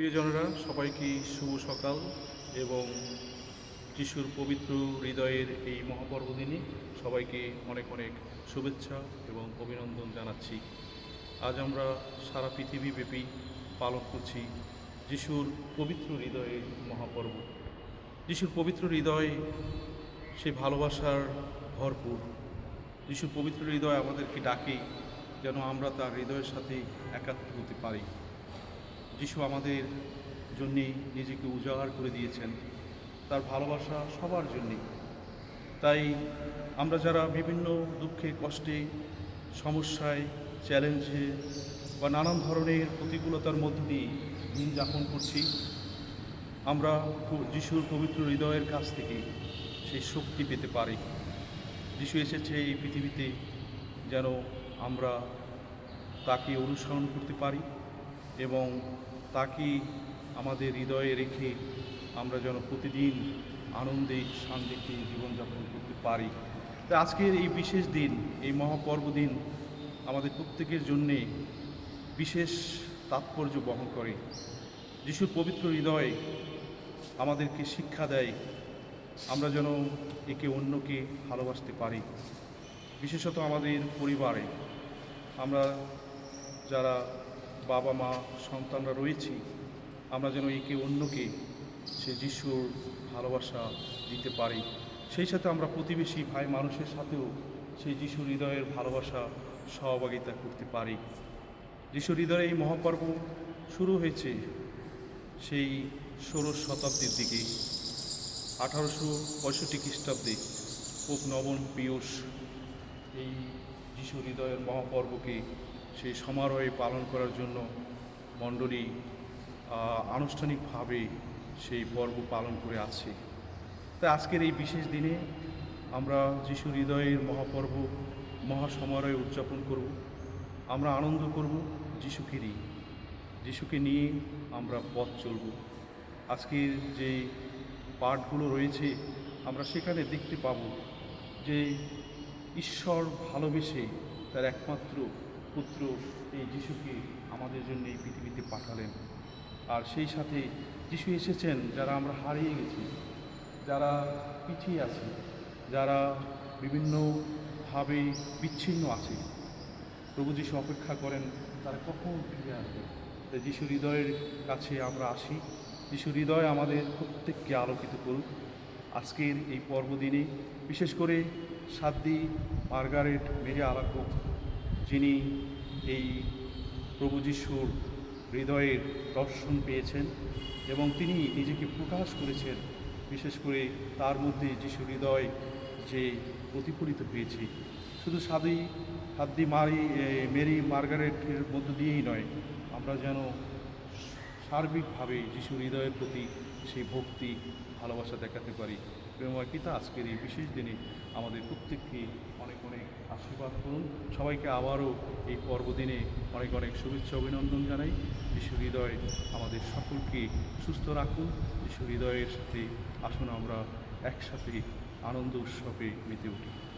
প্রিয়জনেরা, সবাইকে শুভ সকাল এবং যিশুর পবিত্র হৃদয়ের এই মহাপর্ব দিনে সবাইকে অনেক অনেক শুভেচ্ছা এবং অভিনন্দন জানাচ্ছি। আজ আমরা সারা পৃথিবীব্যাপী পালন করছি যিশুর পবিত্র হৃদয়ের মহাপর্ব। যিশুর পবিত্র হৃদয় সে ভালোবাসার ভরপুর। যিশুর পবিত্র হৃদয় আমাদেরকে ডাকে যেন আমরা তার হৃদয়ের সাথে একাত্ম হতে পারি। যিশু আমাদের জন্যে নিজেকে উজাড় করে দিয়েছেন, তার ভালোবাসা সবার জন্যে তাই আমরা যারা বিভিন্ন দুঃখে, কষ্টে, সমস্যায়, চ্যালেঞ্জে বা নানান ধরনের প্রতিকূলতার মধ্য দিয়ে দিন যাপন করছি, আমরা যিশুর পবিত্র হৃদয়ের কাছ থেকে সেই শক্তি পেতে পারি। যিশু এসেছে এই পৃথিবীতে যেন আমরা তাকে অনুসরণ করতে পারি এবং তাকে আমাদের হৃদয়ে রেখে আমরা যেন প্রতিদিন আনন্দে শান্তিতে জীবনযাপন করতে পারি। তাই আজকের এই বিশেষ দিন, এই মহাপর্ব দিন আমাদের প্রত্যেকের জন্যে বিশেষ তাৎপর্য বহন করে। যিশুর পবিত্র হৃদয় আমাদেরকে শিক্ষা দেয়, আমরা যেন একে অন্যকে ভালোবাসতে পারি। বিশেষত আমাদের পরিবারে আমরা যারা বাবা, মা, সন্তানরা রয়েছি, আমরা যেন একে অন্যকে সে যিশুর ভালোবাসা দিতে পারি। সেই সাথে আমরা প্রতিবেশী ভাই মানুষের সাথেও সেই যিশু হৃদয়ের ভালোবাসা, সহভাগিতা করতে পারি। যিশু হৃদয়ের এই মহাপর্ব শুরু হয়েছে সেই ষোড়শ শতাব্দীর দিকে। আঠারোশো পঁয়ষট্টি খ্রিস্টাব্দে পোপ নবম পিয়ুষ এই যিশু হৃদয়ের মহাপর্বকে সেই সমারোহে পালন করার জন্য মণ্ডলী আনুষ্ঠানিকভাবে সেই পর্ব পালন করে আছে তাই আজকের এই বিশেষ দিনে আমরা যিশু হৃদয়ের মহাপর্ব, মহাসমারোহে উদযাপন করব। আমরা আনন্দ করব যিশুকে নিয়ে। যিশুকে নিয়ে আমরা পথ চলব। আজকের যে পাঠগুলো রয়েছে, আমরা সেখানে দেখতে পাবো যে ঈশ্বর ভালোবেসে তার একমাত্র পুত্র এই যিশুকে আমাদের জন্য এই পৃথিবীতে পাঠালেন। আর সেই সাথে যিশু এসেছেন, যারা আমরা হারিয়ে গেছি, যারা পিছিয়ে আছে, যারা বিভিন্নভাবে বিচ্ছিন্ন আছে। প্রভু যিশু অপেক্ষা করেন, তারা কখন ফিরে আসবে? তাই যিশু হৃদয়ের কাছে আমরা আসি। যিশু হৃদয় আমাদের প্রত্যেককে আলোকিত করুক। আজকের এই পর্বদিনে বিশেষ করে সাদ্দি মার্গারেট মেরে আলাকুক যিনি এই প্রভু যিশুর হৃদয়ের দর্শন পেয়েছেন এবং তিনি নিজেকে প্রকাশ করেছেন, বিশেষ করে তার মধ্যে যিশু হৃদয় যে প্রতিফলিত হয়েছে। শুধু সাদি সাদ্দি মারি মেরি মার্গারেটের মধ্য দিয়েই নয়, আমরা যেন সার্বিকভাবে যিশু হৃদয়ের প্রতি সেই ভক্তি, ভালোবাসা দেখাতে পারি। প্রেমময় পিতা, আজকের এই বিশেষ দিনে আমাদের প্রত্যেককে অনেক অনেক আশীর্বাদ করুন। সবাইকে আবারও এই পর্বদিনে অনেক অনেক শুভেচ্ছা, অভিনন্দন জানাই। যিশু হৃদয় আমাদের সকলকে সুস্থ রাখুন। যিশু হৃদয়ের সাথে আসুন আমরা একসাথে আনন্দ উৎসবে মেতে উঠি।